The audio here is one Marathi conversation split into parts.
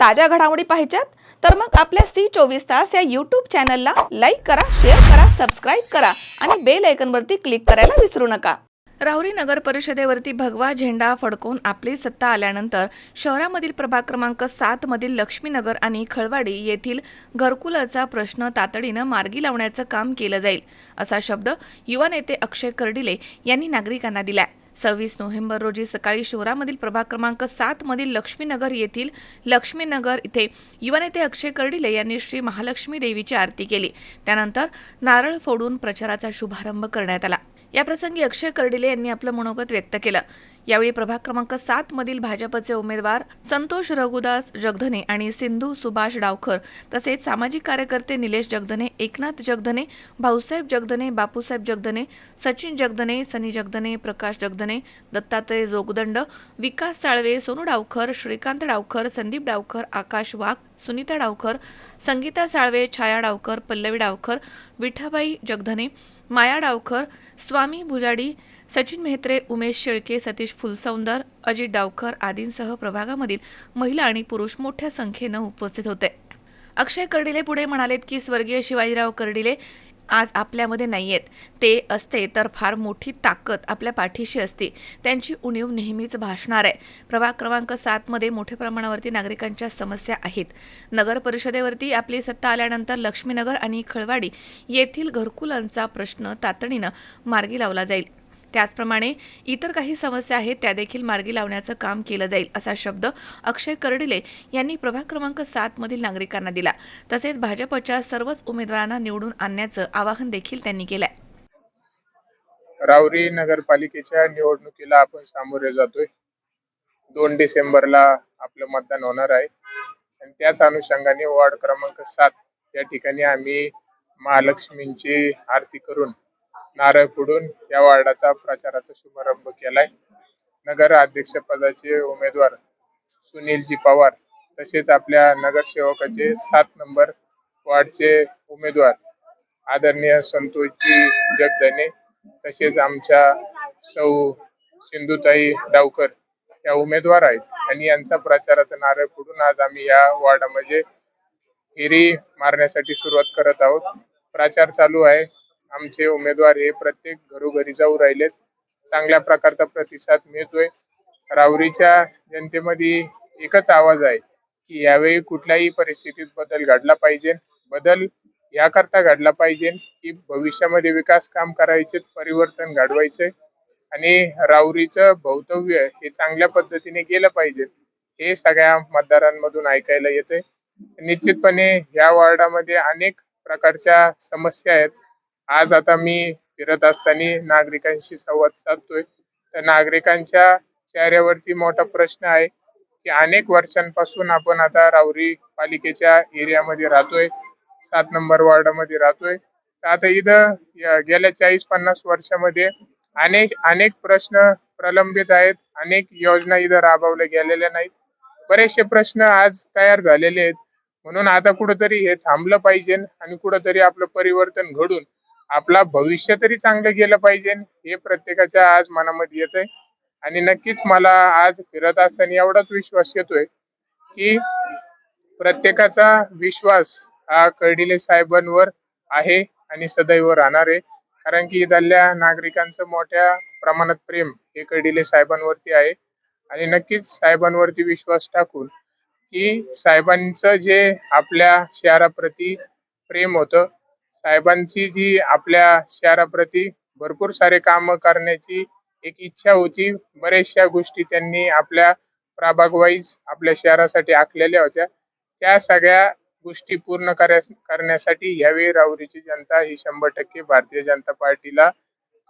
ताज्या घडामोडी पाहिजेत तर मग आपल्या सी चोवीस तास या यूट्यूब चॅनलला लाईक करा शेअर करा सबस्क्राईब करा आणि बेल आयकनवरती क्लिक करायला विसरू नका. राहुरी नगर परिषदेवरती भगवा झेंडा फडकवून आपली सत्ता आल्यानंतर शहरामधील प्रभाग क्रमांक सात मधील लक्ष्मीनगर आणि खळवाडी येथील घरकुलाचा प्रश्न तातडीनं मार्गी लावण्याचं काम केलं जाईल असा शब्द युवा नेते अक्षय कर्डिले यांनी नागरिकांना दिलाय. सव्वीस नोव्हेंबर रोजी सकाळी शहरामधील प्रभाग क्रमांक सात मधील लक्ष्मीनगर येथील लक्ष्मीनगर इथे युवा नेते अक्षय कर्डिले यांनी श्री महालक्ष्मी देवीची आरती केली. त्यानंतर नारळ फोडून प्रचाराचा शुभारंभ करण्यात आला. याप्रसंगी अक्षय कर्डिले यांनी आपलं मनोगत व्यक्त केलं. यावेळी प्रभाग क्रमांक सात मधील भाजपचे उमेदवार संतोष रघुदास जगधने आणि सिंधू सुभाष डावखर तसेच सामाजिक कार्यकर्ते निलेश जगधने एकनाथ जगधने भाऊसाहेब जगधने बापूसाहेब जगधने सचिन जगधने सनी जगधने प्रकाश जगधने दत्तात्रय जोगदंड विकास साळवे सोनू डावखर श्रीकांत डावखर संदीप डावखर आकाश वाघ सुनीता डावखर संगीता साळवे छाया डावकर पल्लवी डावखर विठाबाई जगधने माया डावखर स्वामी भुजाडी सचिन मेहत्रे उमेश शेळके सतीश फुलसौंदर अजित डावकर आदींसह प्रभागामधील महिला आणि पुरुष मोठ्या संख्येनं उपस्थित होते. अक्षय कर्डिले पुढे म्हणालेत की स्वर्गीय शिवाजीराव कर्डिले आज आपल्यामध्ये नाही आहेत ते असते तर फार मोठी ताकद आपल्या पाठीशी असती. त्यांची उणीव नेहमीच भासणार आहे. प्रभाग क्रमांक सातमध्ये मोठ्या प्रमाणावरती नागरिकांच्या समस्या आहेत. नगर परिषदेवरती आपली सत्ता आल्यानंतर लक्ष्मीनगर आणि खळवाडी येथील घरकुलांचा प्रश्न तातडीनं मार्गी लावला जाईल. त्याचप्रमाणे इतर काही समस्या आहेत त्या देखील मार्गी लावण्याचं काम केलं जाईल असा शब्द अक्षय कर्डिले यांनी प्रभाग क्रमांक सात मधील नागरिकांना दिला. तसेच भाजपच्या सर्वच उमेदवारांना निवडून आणण्याचं आवाहन देखील त्यांनी केलंय. रावरी नगरपालिकेच्या निवडणुकीला आपण सामोरे जातोय. दोन डिसेंबरला आपलं मतदान होणार आहे. आणि त्याच अनुषंगाने वॉर्ड क्रमांक सात या ठिकाणी आम्ही महालक्ष्मींची आरती करून नारळ फोडून या वार्डाचा प्रचाराचा शुभारंभ केलाय. नगर अध्यक्षपदाचे उमेदवार सुनीलजी पवार तसेच आपल्या नगरसेवकाचे सात नंबर वार्डचे उमेदवार आदरणीय संतोषजी जगदने तसेच आमच्या सौ सिंधुताई डावकर या उमेदवार आहेत आणि यांचा प्रचाराचा नारळ फोडून आज आम्ही या वार्डामध्ये फेरी मारण्यासाठी सुरुवात करत आहोत. प्रचार चालू आहे. आमचे उमेदवार हे प्रत्येक घरोघरी जाऊ राहिलेत. चांगल्या प्रकारचा प्रतिसाद मिळतोय. रावरीच्या जनतेमध्ये एकच आवाज आहे की यावेळी कुठल्याही परिस्थितीत बदल घडला पाहिजे. बदल याकरता घडला पाहिजे की भविष्यामध्ये विकास काम करायचे परिवर्तन घडवायचे आणि राऊरीचं भवितव्य हे चांगल्या पद्धतीने गेलं पाहिजे. हे सगळ्या मतदारांमधून ऐकायला येते निश्चितपणे या वॉर्डामध्ये अनेक प्रकारच्या समस्या आहेत. आज आता मी फिरत असताना नागरिकांशी संवाद साधतोय. तर नागरिकांच्या चेहऱ्यावरती मोठा प्रश्न आहे की अनेक वर्षांपासून आपण आता राऊरी पालिकेच्या एरियामध्ये राहतोय सात नंबर वॉर्डामध्ये राहतोय. तर आता इथं गेल्या चाळीस पन्नास वर्षामध्ये अनेक अनेक प्रश्न प्रलंबित आहेत. अनेक योजना इथं राबवल्या गेलेल्या नाहीत. बरेचसे प्रश्न आज तयार झालेले आहेत. म्हणून आता कुठंतरी हे थांबलं पाहिजे आणि कुठंतरी आपलं परिवर्तन घडून आपला भविष्य तरी चांगलं गेलं पाहिजे. हे प्रत्येकाच्या आज मनामध्ये येत आहे आणि नक्कीच मला आज फिरत असताना एवढाच विश्वास येतोय की प्रत्येकाचा विश्वास हा कर्डिले साहेबांवर आहे आणि सदैव राहणार आहे. कारण की इथल्या नागरिकांचं मोठ्या प्रमाणात प्रेम हे कर्डिले साहेबांवरती आहे. आणि नक्कीच साहेबांवरती विश्वास टाकून की साहेबांचं जे आपल्या शहराप्रती प्रेम होतं साहेबांची जी आपल्या शहराप्रती भरपूर सारे काम करण्याची एक इच्छा होती. बऱ्याचशा गोष्टी त्यांनी आपल्या प्रभाग वाईज आपल्या शहरासाठी आखलेल्या होत्या. त्या सगळ्या गोष्टी पूर्ण करण्यासाठी यावेळी राऊरीची जनता ही शंभर टक्के भारतीय जनता पार्टीला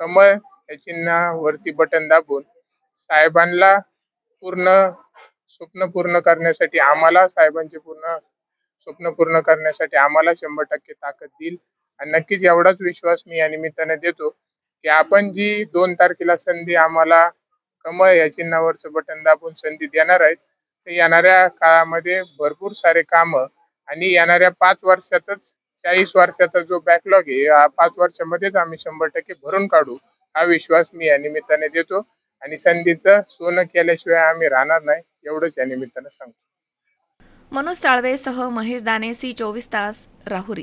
कमळ या चिन्हावरती बटन दाबून साहेबांना पूर्ण स्वप्न पूर्ण करण्यासाठी आम्हाला साहेबांचे पूर्ण स्वप्न पूर्ण करण्यासाठी आम्हाला शंभर टक्के ताकद देईल. आणि नक्कीच एवढाच विश्वास मी या निमित्ताने देतो की आपण जी दोन तारखेला संधी आम्हाला कमळ या चिन्हावरचं बटन दाबून संधी देणार आहेत तर येणाऱ्या काळामध्ये भरपूर सारे काम आणि येणाऱ्या पाच वर्षातच चाळीस वर्षाचा जो बॅकलॉग आहे या पाच वर्षामध्येच आम्ही शंभर टक्के भरून काढू हा विश्वास मी या निमित्ताने देतो. आणि संधीचं सोनं केल्याशिवाय आम्ही राहणार नाही एवढंच या निमित्ताने सांगतो. मनोज साळवेसह महेश दाने सी चोवीस तास राहुरी.